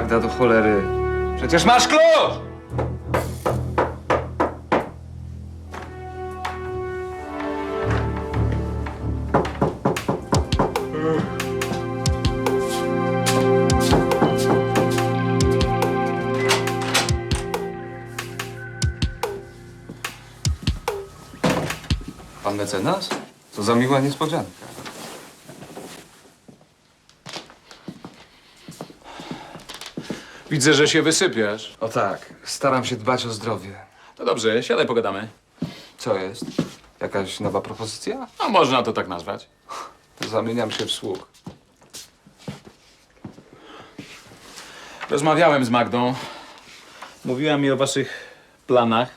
Magda do cholery. Przecież masz klucz! Pan mecenas? Co za miła niespodzianka. Widzę, że się wysypiasz. O tak, staram się dbać o zdrowie. To dobrze, siadaj, pogadamy. Co jest? Jakaś nowa propozycja? A można to tak nazwać. To zamieniam się w słuch. Rozmawiałem z Magdą. Mówiła mi o waszych planach.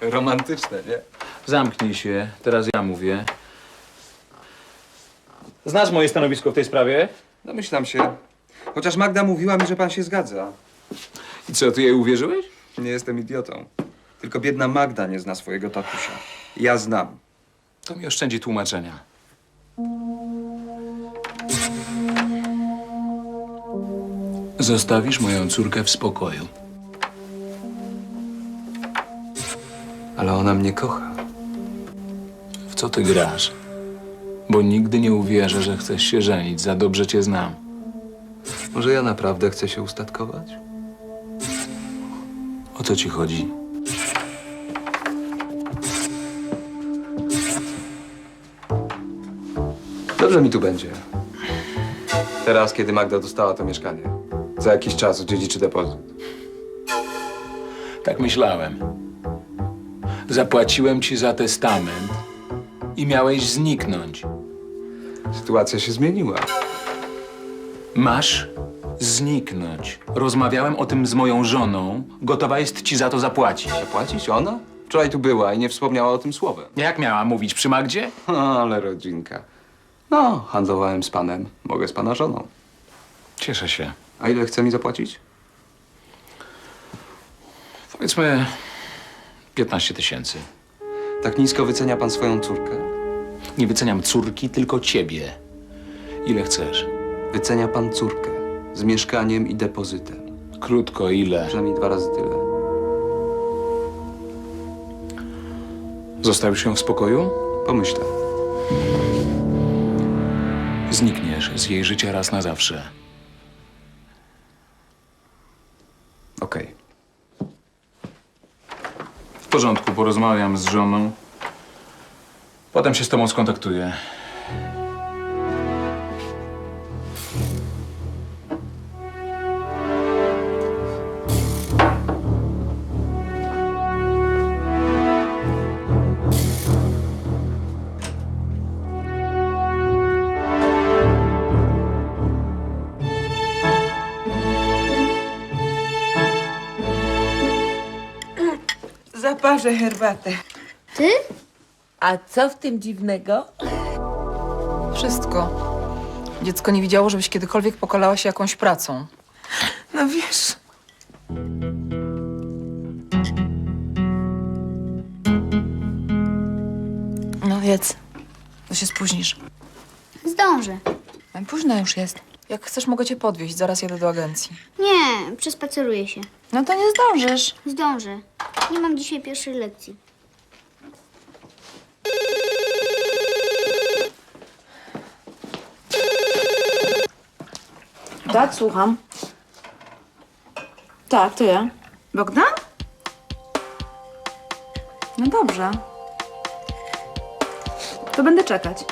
Romantyczne, nie? Zamknij się, teraz ja mówię. Znasz moje stanowisko w tej sprawie? Domyślam się. Chociaż Magda mówiła mi, że pan się zgadza. I co, ty jej uwierzyłeś? Nie jestem idiotą. Tylko biedna Magda nie zna swojego tatusia. Ja znam. To mi oszczędzi tłumaczenia. Zostawisz moją córkę w spokoju. Ale ona mnie kocha. W co ty grasz? Bo nigdy nie uwierzę, że chcesz się żenić. Za dobrze cię znam. Może ja naprawdę chcę się ustatkować? O co ci chodzi? Dobrze mi tu będzie. Teraz, kiedy Magda dostała to mieszkanie. Za jakiś czas odziedziczy depozyt. Tak myślałem. Zapłaciłem ci za testament i miałeś zniknąć. Sytuacja się zmieniła. Masz zniknąć. Rozmawiałem o tym z moją żoną. Gotowa jest ci za to zapłacić. Zapłacić ona? Wczoraj tu była i nie wspomniała o tym słowem. Jak miała mówić przy Magdzie? Ale rodzinka. No, handlowałem z panem. Mogę z pana żoną. Cieszę się. A ile chce mi zapłacić? Powiedzmy 15 tysięcy. Tak nisko wycenia pan swoją córkę? Nie wyceniam córki, tylko ciebie. Ile chcesz? Wycenia pan córkę. Z mieszkaniem i depozytem. Krótko, ile? Przynajmniej dwa razy tyle. Zostawisz ją w spokoju? Pomyślę. Znikniesz z jej życia raz na zawsze. Okej. W porządku, porozmawiam z żoną. Potem się z tobą skontaktuję. Zaparzę herbatę. Ty? A co w tym dziwnego? Wszystko. Dziecko nie widziało, żebyś kiedykolwiek pokalała się jakąś pracą. No wiesz, No jedz. To się spóźnisz. Zdążę. No Późno już jest. Jak chcesz, mogę cię podwieźć. Zaraz jedę do agencji. Nie, przespaceruję się. No to nie zdążysz. Zdążę. Nie mam dzisiaj pierwszej lekcji. Tak, słucham. Tak, to ja. Bogdan? No dobrze. To będę czekać.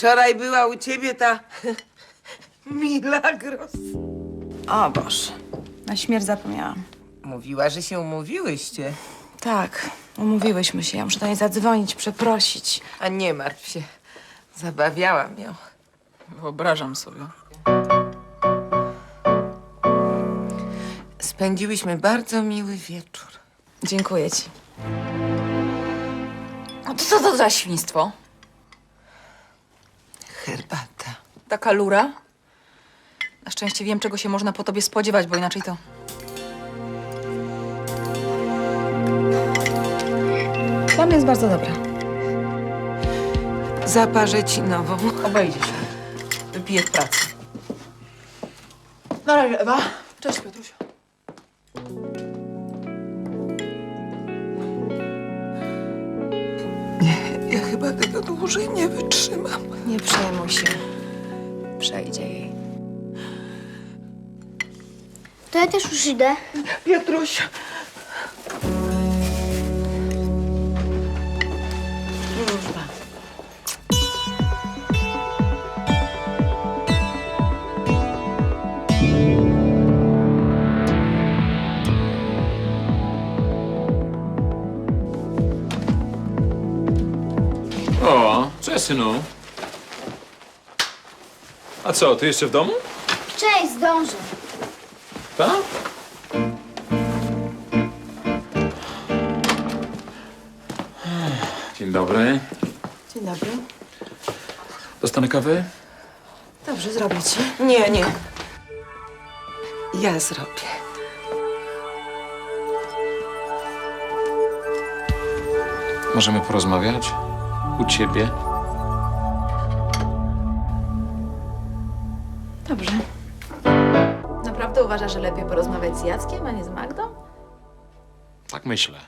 Wczoraj była u ciebie ta Milagros. O Boże. Na śmierć zapomniałam. Mówiła, że się umówiłyście. Tak, umówiłyśmy się. Ja muszę do niej zadzwonić, przeprosić. A nie martw się. Zabawiałam ją. Wyobrażam sobie. Spędziłyśmy bardzo miły wieczór. Dziękuję ci. A to co to za świństwo? Herbata. Taka lura? Na szczęście wiem, czego się można po tobie spodziewać, bo inaczej to... Tam jest bardzo dobra. Zaparzę ci nową. Obejdzie się. Wypiję w pracy. Na razie, Ewa. Cześć, Piotruś. Ja chyba tego dłużej nie wytrzymam. Nie przejmuj się. Przejdzie jej. To ja też już idę. Piotruś. O, cześć, synu. A co, ty jeszcze w domu? Cześć, zdążę. Tak? Dzień dobry. Dzień dobry. Dostanę kawy? Dobrze, zrobię ci. Nie, nie. Ja zrobię. Możemy porozmawiać? U ciebie? Uważasz, że lepiej porozmawiać z Jackiem, a nie z Magdą? Tak myślę.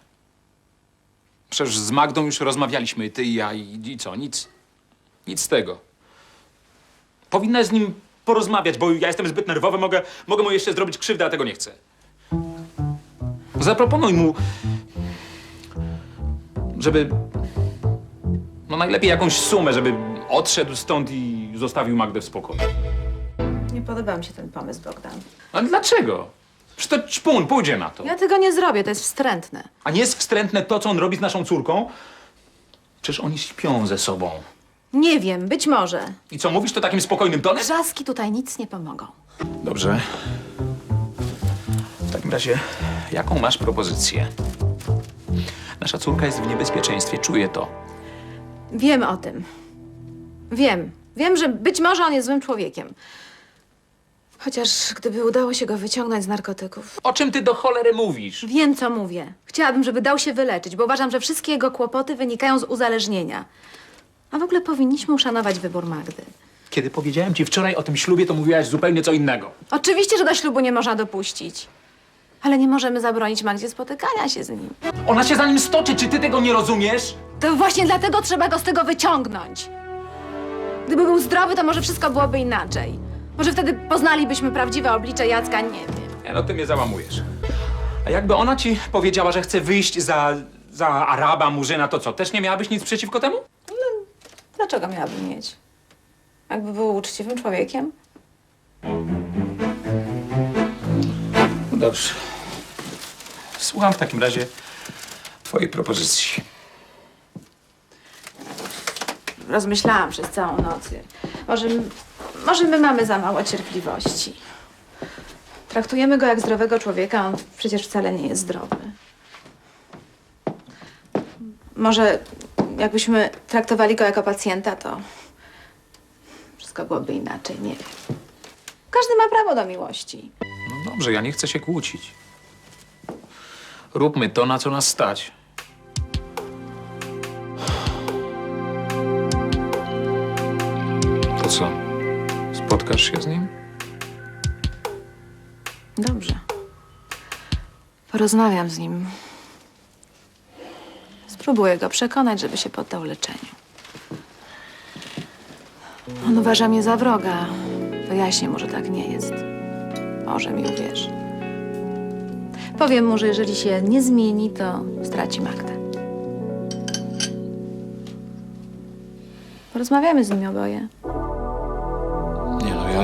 Przecież z Magdą już rozmawialiśmy, ty i ja, i, i co? Nic. Nic z tego. Powinnaś z nim porozmawiać, bo ja jestem zbyt nerwowy, mogę, mogę mu jeszcze zrobić krzywdę, a tego nie chcę. Zaproponuj mu, żeby. No najlepiej jakąś sumę, żeby odszedł stąd i zostawił Magdę w spokoju. Nie podoba mi się ten pomysł, Bogdan. A dlaczego? Przecież to czpun, pójdzie na to. Ja tego nie zrobię, to jest wstrętne. A nie jest wstrętne to, co on robi z naszą córką? Przecież oni śpią ze sobą. Nie wiem, być może. I co, mówisz to takim spokojnym tonem? Wrzaski tutaj nic nie pomogą. Dobrze. W takim razie, jaką masz propozycję? Nasza córka jest w niebezpieczeństwie, czuję to. Wiem o tym. Wiem. Wiem, że być może on jest złym człowiekiem. Chociaż gdyby udało się go wyciągnąć z narkotyków. O czym ty do cholery mówisz? Wiem, co mówię. Chciałabym, żeby dał się wyleczyć, bo uważam, że wszystkie jego kłopoty wynikają z uzależnienia. A w ogóle powinniśmy uszanować wybór Magdy. Kiedy powiedziałem ci wczoraj o tym ślubie, to mówiłaś zupełnie co innego. Oczywiście, że do ślubu nie można dopuścić. Ale nie możemy zabronić Magdzie spotykania się z nim. Ona się za nim stoczy, czy ty tego nie rozumiesz? To właśnie dlatego trzeba go z tego wyciągnąć. Gdyby był zdrowy, to może wszystko byłoby inaczej. Może wtedy poznalibyśmy prawdziwe oblicze Jacka, nie wiem. Nie, no ty mnie załamujesz. A jakby ona ci powiedziała, że chce wyjść za, za Araba, Murzyna, to co? Też nie miałabyś nic przeciwko temu? Dlaczego miałabym mieć? Jakby był uczciwym człowiekiem? No dobrze. Słucham w takim razie twojej propozycji. Rozmyślałam przez całą noc. Może, może my mamy za mało cierpliwości. Traktujemy go jak zdrowego człowieka, on przecież wcale nie jest zdrowy. Może jakbyśmy traktowali go jako pacjenta, to wszystko byłoby inaczej, nie wiem. Każdy ma prawo do miłości. No dobrze, ja nie chcę się kłócić. Róbmy to, na co nas stać. Spotkasz się z nim? Dobrze. Porozmawiam z nim. Spróbuję go przekonać, żeby się poddał leczeniu. On uważa mnie za wroga. Wyjaśnię mu, że tak nie jest. Może mi uwierzy. Powiem mu, że jeżeli się nie zmieni, to straci Magdę. Porozmawiamy z nim oboje.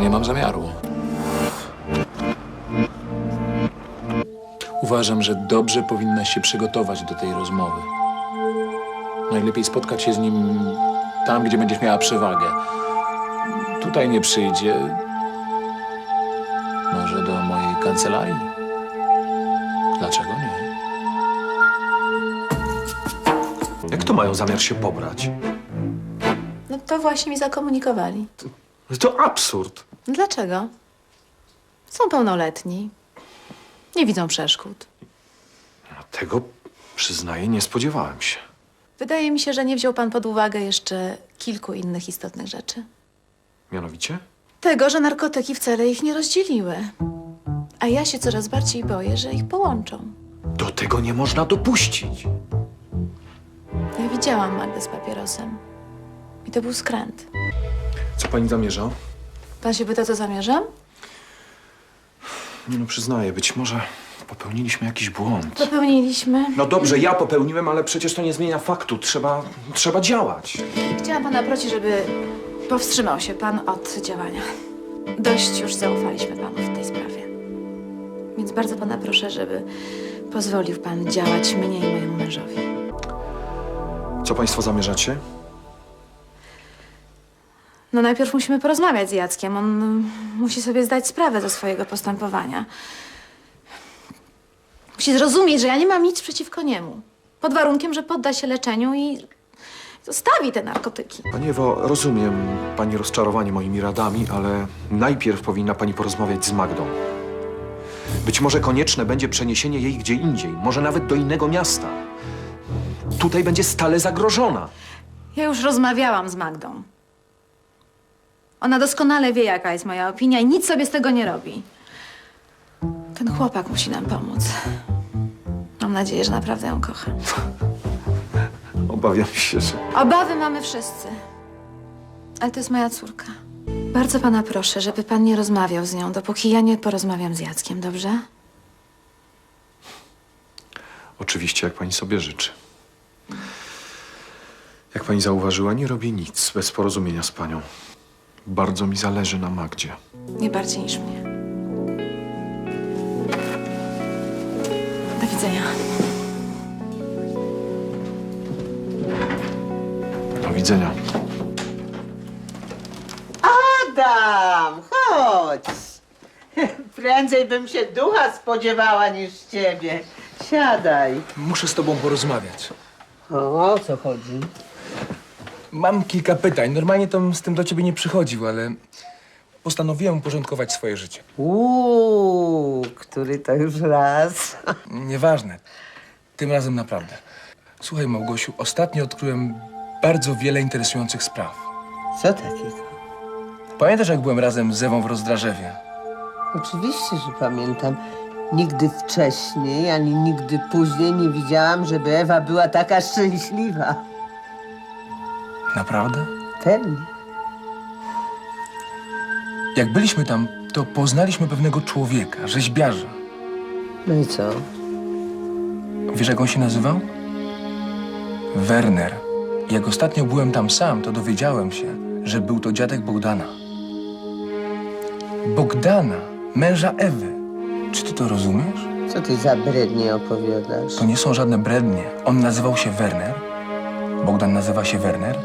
Nie mam zamiaru. Uważam, że dobrze powinnaś się przygotować do tej rozmowy. Najlepiej spotkać się z nim tam, gdzie będziesz miała przewagę. Tutaj nie przyjdzie. Może do mojej kancelarii? Dlaczego nie? Jak to mają zamiar się pobrać? No to właśnie mi zakomunikowali. To absurd. Dlaczego? Są pełnoletni. Nie widzą przeszkód. Tego, przyznaję, nie spodziewałem się. Wydaje mi się, że nie wziął pan pod uwagę jeszcze kilku innych istotnych rzeczy. Mianowicie? Tego, że narkotyki wcale ich nie rozdzieliły. A ja się coraz bardziej boję, że ich połączą. Do tego nie można dopuścić. Ja widziałam Magdę z papierosem. I to był skręt. Co pani zamierza? Pan się pyta, co zamierzam? Nie no, przyznaję, być może popełniliśmy jakiś błąd. Popełniliśmy. No dobrze, ja popełniłem, ale przecież to nie zmienia faktu. Trzeba, trzeba działać. Chciałam pana prosić, żeby powstrzymał się pan od działania. Dość już zaufaliśmy panu w tej sprawie. Więc bardzo pana proszę, żeby pozwolił pan działać mnie i mojemu mężowi. Co państwo zamierzacie? No najpierw musimy porozmawiać z Jackiem. On mm, musi sobie zdać sprawę ze swojego postępowania. Musi zrozumieć, że ja nie mam nic przeciwko niemu. Pod warunkiem, że podda się leczeniu i zostawi te narkotyki. Pani Ewo, rozumiem pani rozczarowanie moimi radami, ale najpierw powinna pani porozmawiać z Magdą. Być może konieczne będzie przeniesienie jej gdzie indziej, może nawet do innego miasta. Tutaj będzie stale zagrożona. Ja już rozmawiałam z Magdą. Ona doskonale wie, jaka jest moja opinia i nic sobie z tego nie robi. Ten chłopak musi nam pomóc. Mam nadzieję, że naprawdę ją kocha. Obawiam się, że... Obawy mamy wszyscy. Ale to jest moja córka. Bardzo pana proszę, żeby pan nie rozmawiał z nią, dopóki ja nie porozmawiam z Jackiem, dobrze? Oczywiście, jak pani sobie życzy. Jak pani zauważyła, nie robię nic bez porozumienia z panią. Bardzo mi zależy na Magdzie. Nie bardziej niż mnie. Do widzenia. Do widzenia. Adam, chodź. Prędzej bym się ducha spodziewała niż ciebie. Siadaj. Muszę z tobą porozmawiać. O, o co chodzi? Mam kilka pytań. Normalnie to z tym do ciebie nie przychodził, ale postanowiłem uporządkować swoje życie. Uuu, który to już raz. Nieważne. Tym razem naprawdę. Słuchaj, Małgosiu, ostatnio odkryłem bardzo wiele interesujących spraw. Co takiego? Pamiętasz, jak byłem razem z Ewą w Rozdrażewie? Oczywiście, że pamiętam. Nigdy wcześniej, ani nigdy później nie widziałam, żeby Ewa była taka szczęśliwa. Naprawdę? Pewnie. Jak byliśmy tam, to poznaliśmy pewnego człowieka, rzeźbiarza. No i co? Wiesz, jak on się nazywał? Werner. Jak ostatnio byłem tam sam, to dowiedziałem się, że był to dziadek Bogdana. Bogdana, męża Ewy. Czy ty to rozumiesz? Co ty za brednie opowiadasz? To nie są żadne brednie. On nazywał się Werner, Bogdan nazywa się Werner,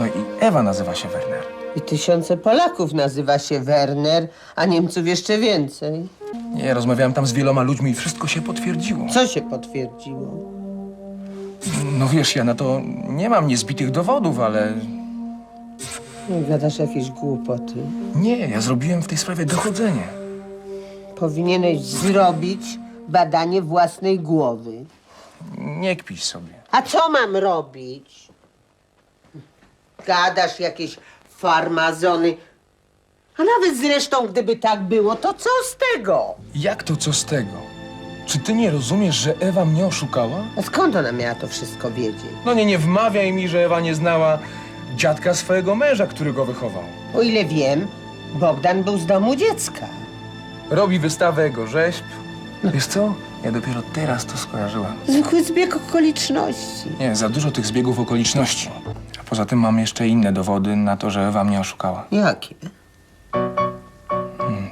no i Ewa nazywa się Werner. I tysiące Polaków nazywa się Werner, a Niemców jeszcze więcej. Nie, rozmawiałem tam z wieloma ludźmi i wszystko się potwierdziło. Co się potwierdziło? No wiesz, ja na to nie mam niezbitych dowodów, ale No, Gadasz jakieś głupoty. nie, ja zrobiłem w tej sprawie dochodzenie. Powinieneś zrobić badanie własnej głowy. Nie kpisz sobie. A co mam robić? Gadasz jakieś farmazony. A nawet zresztą, gdyby tak było, to co z tego? Jak to co z tego? Czy ty nie rozumiesz, że Ewa mnie oszukała? A skąd ona miała to wszystko wiedzieć? No nie, nie wmawiaj mi, że Ewa nie znała dziadka swojego męża, który go wychował. O ile wiem, Bogdan był z domu dziecka. Robi wystawę jego rzeźb. Wiesz co? Ja dopiero teraz to skojarzyłem. Zwykły zbieg okoliczności. Nie, za dużo tych zbiegów okoliczności. Poza tym mam jeszcze inne dowody na to, że Ewa mnie oszukała. Jakie?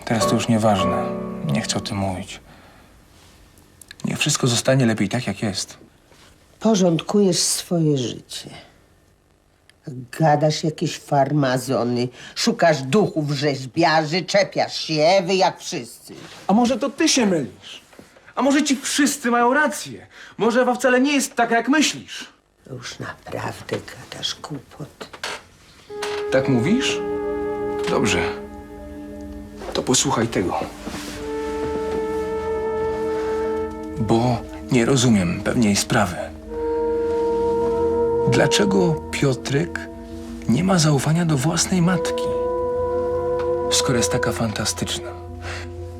Teraz to już nieważne. Nie chcę o tym mówić. Niech wszystko zostanie lepiej tak, jak jest. Porządkujesz swoje życie. Gadasz jakieś farmazony, szukasz duchów rzeźbiarzy, czepiasz się Ewy jak wszyscy. A może to ty się mylisz? A może ci wszyscy mają rację? Może Ewa wcale nie jest taka, jak myślisz? Już naprawdę gadasz głupot. Tak mówisz? Dobrze. To posłuchaj tego. Bo nie rozumiem pewnej sprawy. dlaczego Piotrek nie ma zaufania do własnej matki, skoro jest taka fantastyczna.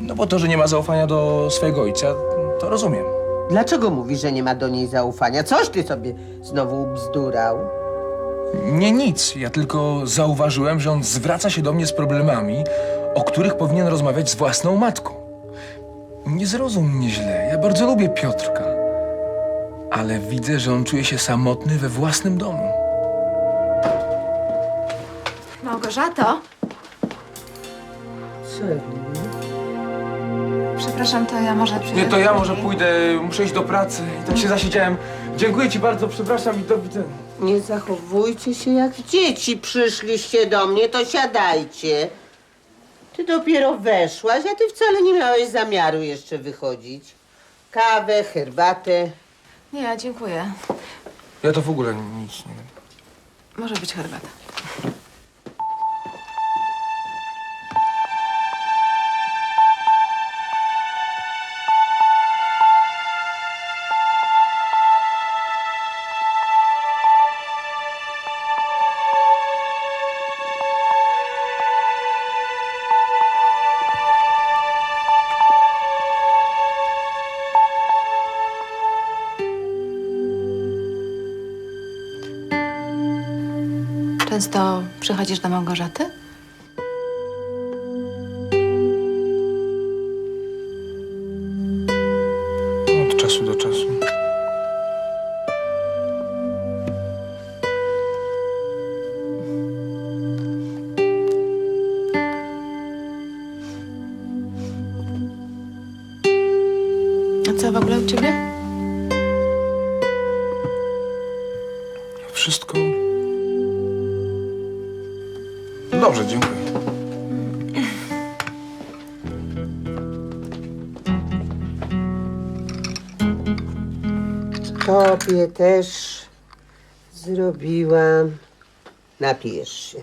No bo to, że nie ma zaufania do swojego ojca, to rozumiem. Dlaczego mówi, że nie ma do niej zaufania? Coś ty sobie znowu ubzdurał? Nie nic, ja tylko zauważyłem, że on zwraca się do mnie z problemami, o których powinien rozmawiać z własną matką. Nie zrozum mnie źle, ja bardzo lubię Piotrka, ale widzę, że on czuje się samotny we własnym domu. Małgorzato, Co? Przepraszam, to ja może przyjdę Nie, to ja może pójdę, muszę iść do pracy. I tak się zasiedziałem. Dziękuję ci bardzo, przepraszam i do widzenia. Nie zachowujcie się jak dzieci. Przyszliście do mnie, to siadajcie. Ty dopiero weszłaś, a ty wcale nie miałeś zamiaru jeszcze wychodzić. Kawę, herbatę. Nie, dziękuję. Ja to w ogóle nic nie wiem. Może być herbata. Przychodzisz do Małgorzaty? Też zrobiłam. Napijesz się.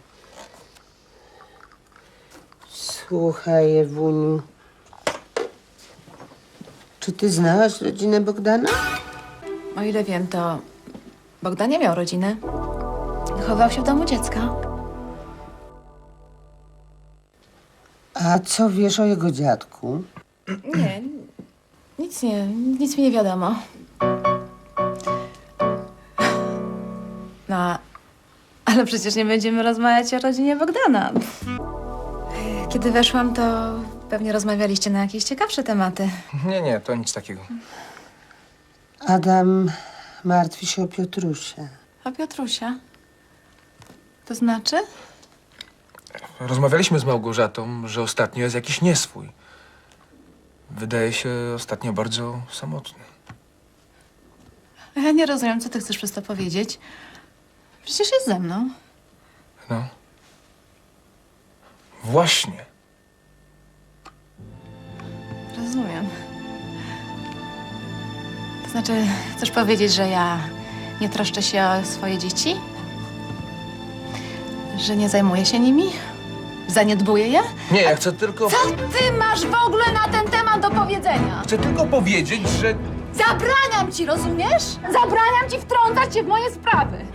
Słuchaj, Ewuniu. Czy ty znałaś rodzinę Bogdana? O ile wiem, to Bogdan nie miał rodziny. Chował się w domu dziecka. A co wiesz o jego dziadku? Nie, nic nie, nic mi nie wiadomo. Ale przecież nie będziemy rozmawiać o rodzinie Bogdana. Kiedy weszłam, to pewnie rozmawialiście na jakieś ciekawsze tematy. Nie, nie, to nic takiego. Adam martwi się o Piotrusia. A Piotrusia? To znaczy? Rozmawialiśmy z Małgorzatą, że ostatnio jest jakiś nieswój. Wydaje się ostatnio bardzo samotny. Ja nie rozumiem, co ty chcesz przez to powiedzieć. Przecież jest ze mną. No. Właśnie. Rozumiem. To znaczy, chcesz powiedzieć, że ja nie troszczę się o swoje dzieci? Że nie zajmuję się nimi? Zaniedbuję je? Nie, ja chcę tylko... Co ty masz w ogóle na ten temat do powiedzenia? Chcę tylko powiedzieć, że... Zabraniam ci, rozumiesz? Zabraniam ci wtrącać się w moje sprawy.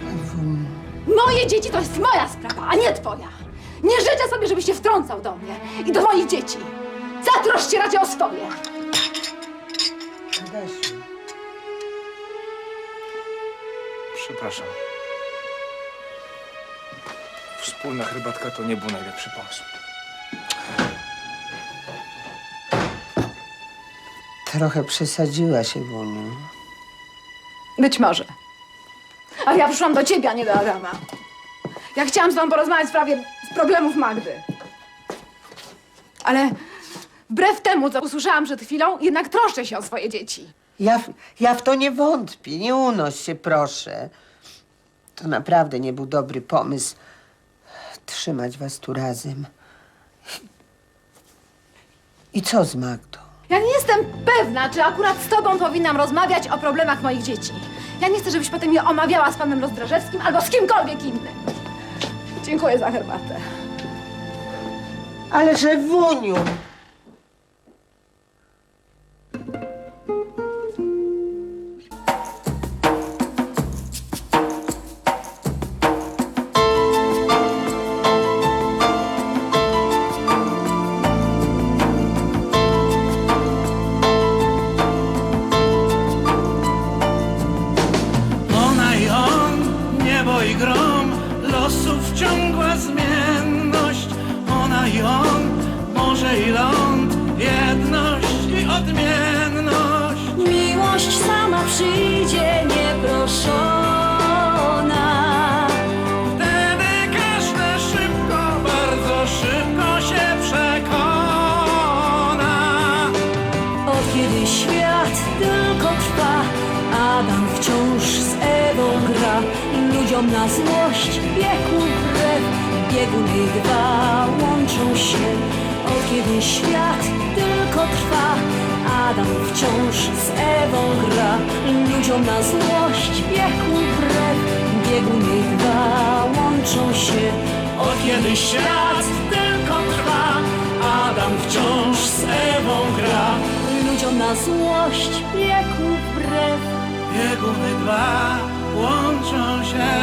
Moje dzieci to jest moja sprawa, a nie twoja. Nie życzę sobie, żebyś się wtrącał do mnie i do moich dzieci. Zatroszcz się raczej o swoje. Adasiu, Przepraszam. Wspólna herbatka to nie był najlepszy pomysł. trochę przesadziłaś, Ewuniu. Być może. Ale ja przyszłam do ciebie, a nie do Adama. Ja chciałam z tobą porozmawiać w sprawie problemów Magdy. Ale wbrew temu, co usłyszałam przed chwilą, jednak troszczę się o swoje dzieci. Ja, w- ja w to nie wątpię. Nie unoś się, proszę. To naprawdę nie był dobry pomysł trzymać was tu razem. I co z Magdą? Ja nie jestem pewna, czy akurat z tobą powinnam rozmawiać o problemach moich dzieci. Ja nie chcę, żebyś potem je omawiała z panem Rozdrażewskim albo z kimkolwiek innym. Dziękuję za herbatę. Ale że Wuniu! Ludziom na złość biegł wbrew, bieguny dwa łączą się. Od kiedy świat tylko trwa, Adam wciąż z Ewą gra. Ludziom na złość biegł wbrew, bieguny dwa łączą się. Od kiedy świat tylko trwa, Adam wciąż z Ewą gra. Ludziom na złość biegł wbrew. Bieguny dwa łączą się.